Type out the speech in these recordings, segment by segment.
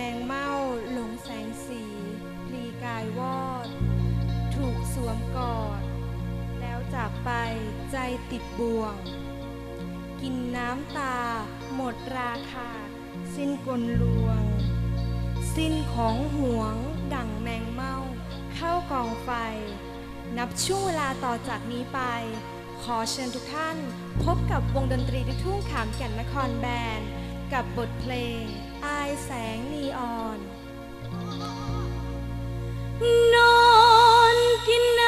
แมงเม่าหลงแสงสีพลีกายวอด ถูกสวมกอด แล้วจากไปใจติดบ่วง กินน้ำตาหมดราคา สิ้นกลลวง สิ้นของห่วงดั่งแมงเม่าเข้ากองไฟ นับช่วงเวลาต่อจากนี้ไป ขอเชิญทุกท่าน พบกับวงดนตรีทุ่งขามแก่นนครแบนด์กับบทเพลง อายแสงนีออน นอนกินน้ำ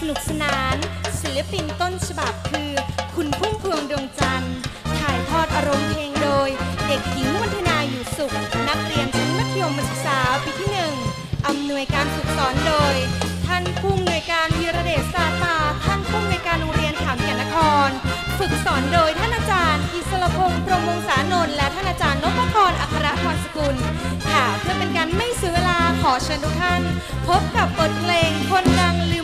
สนุกสนาน ศิลปินต้นฉบับคือ คุณพุ่งพวงดวงจันทร์ ถ่ายทอดอารมณ์เพลงโดย เด็กหญิงวัฒนาอยู่สุข นักเรียนชั้นมัธยมศึกษาปีที่หนึ่งอำนวยการฝึกสอนโดย ท่านผู้อำนวยการวีระเดชซาตา ท่านผู้อำนวยการโรงเรียนขามแก่นนคร ฝึกสอนโดยท่านอาจารย์ อิสรพงศ์พรหมวงศานนท์และท่านอาจารย์นพพรอัครพรสกุล ค่ะเพื่อเป็นการไม่เสียเวลาขอเชิญทุกท่าน พบกับบทเพลงคนดังลืม